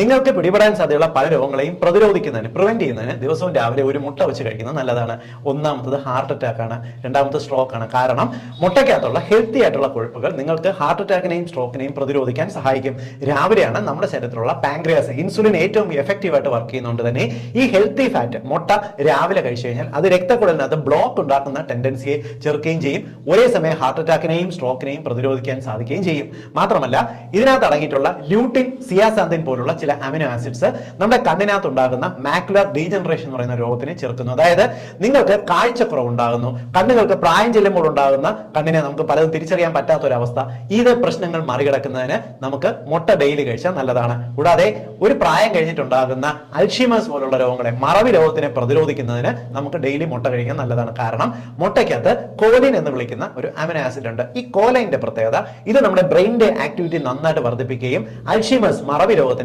നിങ്ങൾക്ക് പിടിപെടാൻ സാധ്യതയുള്ള പല രോഗങ്ങളെയും പ്രതിരോധിക്കുന്നതിന് പ്രിവെന്റ് ചെയ്യുന്നതിന് ദിവസവും രാവിലെ ഒരു മുട്ട വെച്ച് കഴിക്കുന്നത് നല്ലതാണ്. ഒന്നാമത്തത് ഹാർട്ട് അറ്റാക്ക് ആണ്. രണ്ടാമത്തെ സ്ട്രോക്ക് ആണ്. കാരണം മുട്ടയ്ക്കകത്തുള്ള ഹെൽത്തി ആയിട്ടുള്ള കൊഴുപ്പുകൾ നിങ്ങൾക്ക് ഹാർട്ട് അറ്റാക്കിനെയും സ്ട്രോക്കിനെയും പ്രതിരോധിക്കാൻ സഹായിക്കും. രാവിലെയാണ് നമ്മുടെ ശരീരത്തിലുള്ള പാങ്ക്രിയാസ് ഇൻസുലിൻ ഏറ്റവും എഫക്റ്റീവ് ആയിട്ട് വർക്ക് ചെയ്യുന്നതുകൊണ്ട് തന്നെ ഈ ഹെൽത്തി ഫാറ്റ് മുട്ട രാവിലെ കഴിച്ചു കഴിഞ്ഞാൽ അത് രക്തക്കുഴലിനകത്ത് ബ്ലോക്ക് ഉണ്ടാക്കുന്ന ടെൻഡൻസിയെ ചെറുക്കുകയും ചെയ്യും. ഒരേ സമയം ഹാർട്ട് അറ്റാക്കിനെയും സ്ട്രോക്കിനെയും പ്രതിരോധിക്കാൻ സാധിക്കുകയും ചെയ്യും. മാത്രമല്ല ഇതിനകത്ത് അടങ്ങിയിട്ടുള്ള ല്യൂട്ടിൻ സിയാസാന്തിൻ പോലുള്ള ചില അമിനോ ആസിഡ്സ് നമ്മുടെ കണ്ണിനകത്ത് ഉണ്ടാകുന്ന മാക്കുലർ ഡീജനറേഷൻ എന്ന് പറയുന്ന രോഗത്തിനെ ചെറുക്കുന്നു അതായത് നിങ്ങൾക്ക് കാഴ്ചക്കുറവ് ഉണ്ടാകുന്നു. കണ്ണുകൾക്ക് പ്രായം ചെല്ലുമ്പോൾ ഉണ്ടാകുന്ന കണ്ണിനെ നമുക്ക് പലതും തിരിച്ചറിയാൻ പറ്റാത്ത ഒരു അവസ്ഥ ഇത് പ്രശ്നങ്ങൾ മറികടക്കുന്നതിന് നമുക്ക് മുട്ട ഡെയിലി കഴിച്ചാൽ നല്ലതാണ്. കൂടാതെ ഒരു പ്രായം കഴിഞ്ഞിട്ടുണ്ടാകുന്ന അൽഷിമേഴ്സ് പോലുള്ള രോഗങ്ങളെ മറവി രോഗത്തിനെ പ്രതിരോധിക്കുന്നതിന് നമുക്ക് ഡെയിലി മുട്ട കഴിക്കാൻ നല്ലതാണ്. കാരണം മുട്ടയ്ക്കകത്ത് കോലിൻ എന്ന് വിളിക്കുന്ന ഒരു അമിനോ ആസിഡ് ഉണ്ട്. ഈ കോലൈന്റെ പ്രത്യേകത ഇത് നമ്മുടെ ബ്രെയിനിന്റെ ആക്ടിവിറ്റി നന്നായിട്ട് വർദ്ധിപ്പിക്കുകയും അൽഷിമേഴ്സ് മറവി രോഗത്തെ